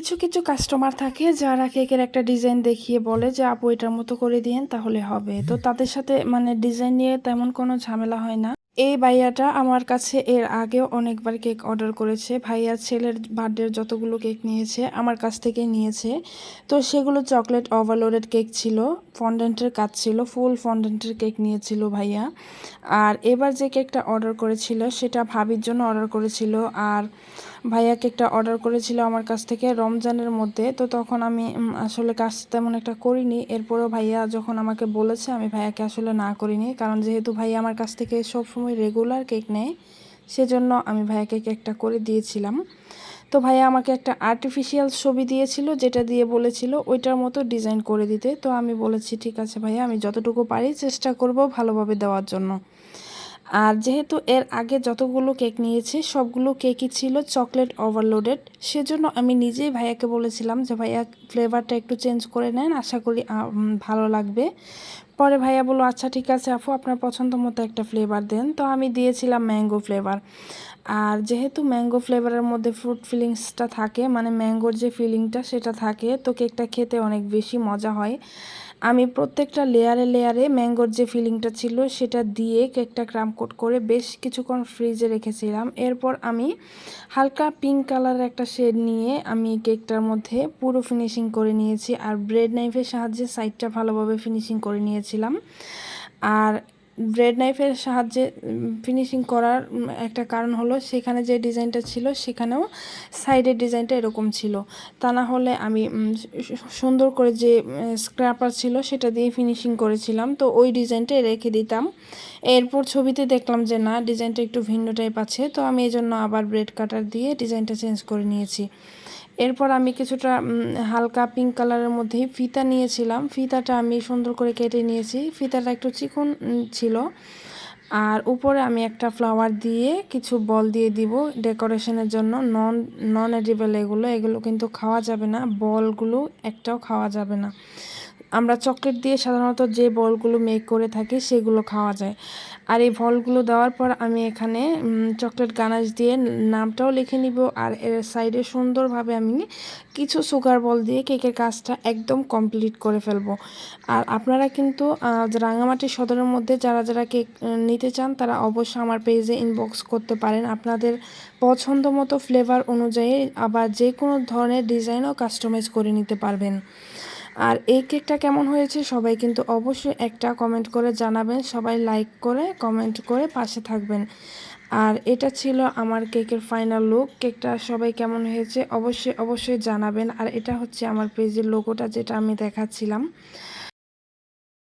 কিছু কিছু কাস্টমার থাকে যারা কেকের একটা ডিজাইন দেখিয়ে বলে যে, আপু, এটার মতো করে দিয়েন, তাহলে হবে। তো তাদের সাথে মানে ডিজাইন নিয়ে তেমন কোনো ঝামেলা হয় না। এই ভাইয়াটা আমার কাছে এর আগেও অনেকবার কেক অর্ডার করেছে। ভাইয়ার ছেলের বার্থডের যতগুলো কেক নিয়েছে, আমার কাছ থেকে নিয়েছে। তো সেগুলো চকলেট ওভারলোডেড কেক ছিল ফন্ডেন্টের কাজ ছিল ফুল ফন্ডেন্টের কেক নিয়েছিল ভাইয়া। আর এবার যে কেকটা অর্ডার করেছিল, সেটা ভাবির জন্য অর্ডার করেছিল। আর ভাইয়া কেকটা অর্ডার করেছিল আমার কাছ থেকে রমজানের মধ্যে। তো তখন আমি আসলে কাজ তেমন একটা করিনি। এরপরও ভাইয়া যখন আমাকে বলেছে, আমি ভাইয়াকে আসলে না করিনি। কারণ যেহেতু ভাইয়া আমার কাছ থেকে সবসময় রেগুলার কেক নেয়, সেজন্য আমি ভাইয়াকে কেকটা করে দিয়েছিলাম। তো ভাইয়া আমাকে একটা আর্টিফিশিয়াল ছবি দিয়েছিল, যেটা দিয়ে বলেছিল ওইটার মতো ডিজাইন করে দিতে। তো আমি বলেছি, ঠিক আছে ভাইয়া, আমি যতটুকু পারি চেষ্টা করব ভালোভাবে দেওয়ার জন্য। আর যেহেতু এর আগে যতগুলো কেক নিয়েছে, সবগুলো কেকই ছিল চকলেট ওভারলোডেড। সেজন্য আমি নিজেই ভাইয়াকে বলেছিলাম যে, ভাইয়া, ফ্লেভারটা একটু চেঞ্জ করে নেন, আশা করি ভালো লাগবে। পরে ভাইয়া বলল আচ্ছা ঠিক আছে আপু, আপনার পছন্দ মতো একটা ফ্লেভার দেন। তো আমি দিয়েছিলাম ম্যাঙ্গো ফ্লেভার। আর যেহেতু ম্যাঙ্গো ফ্লেভারের মধ্যে ফ্রুট ফিলিংসটা থাকে মানে ম্যাঙ্গোর যে ফিলিংটা সেটা থাকে, তো কেকটা খেতে অনেক বেশি মজা হয়। আমি প্রত্যেকটা লেয়ারে লেয়ারে ম্যাঙ্গোর যে ফিলিংটা ছিল সেটা দিয়ে কেকটা ক্রাম কোট করে বেশ কিছুক্ষণ ফ্রিজে রেখেছিলাম। এরপর আমি হালকা পিঙ্ক কালারের একটা শেড নিয়ে আমি কেকটার মধ্যে পুরো ফিনিশিং করে নিয়েছি আর ব্রেড নাইফের সাহায্যে সাইডটা ভালোভাবে ফিনিশিং করে নিয়েছিলাম। আর ব্রেড নাইফের সাহায্যে ফিনিশিং করার একটা কারণ হলো সেখানে যে ডিজাইনটা ছিল সেখানেও সাইডের ডিজাইনটা এরকম ছিল। তা না হলে আমি সুন্দর করে যে স্ক্র্যাপার ছিল সেটা দিয়ে ফিনিশিং করেছিলাম। তো ওই ডিজাইনটাই রেখে দিতাম। এরপর ছবিতে দেখলাম যে না, ডিজাইনটা একটু ভিন্ন টাইপ আছে। তো আমি এই জন্য আবার ব্রেড কাটার দিয়ে ডিজাইনটা চেঞ্জ করে নিয়েছি। এরপর আমি কিছুটা হালকা পিঙ্ক কালারের মধ্যেই ফিতা নিয়েছিলাম। ফিতাটা আমি সুন্দর করে কেটে নিয়েছি। ফিতাটা একটু চিকন ছিল। আর উপরে আমি একটা ফ্লাওয়ার দিয়ে কিছু বল দিয়ে দিব ডেকোরেশনের জন্য। নন নন এডিবল এগুলো এগুলো কিন্তু খাওয়া যাবে না। বলগুলো একটাও খাওয়া যাবে না। আমরা চকলেট দিয়ে সাধারণত যে বলগুলো মেক করে থাকি সেগুলো খাওয়া যায়। আর এই বলগুলো দেওয়ার পর আমি এখানে চকলেট গানাশ দিয়ে নামটাও লিখে নিব। আর এর সাইডে সুন্দরভাবে আমি কিছু সুগার বল দিয়ে কেকের কাজটা একদম কমপ্লিট করে ফেলব। আর আপনারা কিন্তু রাঙামাটি সদরের মধ্যে যারা যারা কেক নিতে চান, তারা অবশ্যই আমার পেজে ইনবক্স করতে পারেন। আপনাদের পছন্দ মতো ফ্লেভার অনুযায়ী আবার যে কোনো ধরনের ডিজাইনও কাস্টমাইজ করে নিতে পারবেন। আর এই কেকটা কেমন হয়েছে সবাই কিন্তু অবশ্যই একটা কমেন্ট করে জানাবেন। সবাই লাইক করে কমেন্ট করে পাশে থাকবেন। আর এটা ছিল আমার কেকের ফাইনাল লুক কেকটা সবাই কেমন হয়েছে অবশ্যই অবশ্যই জানাবেন। আর এটা হচ্ছে আমার পেজের লোগোটা যেটা আমি দেখাচ্ছিলাম।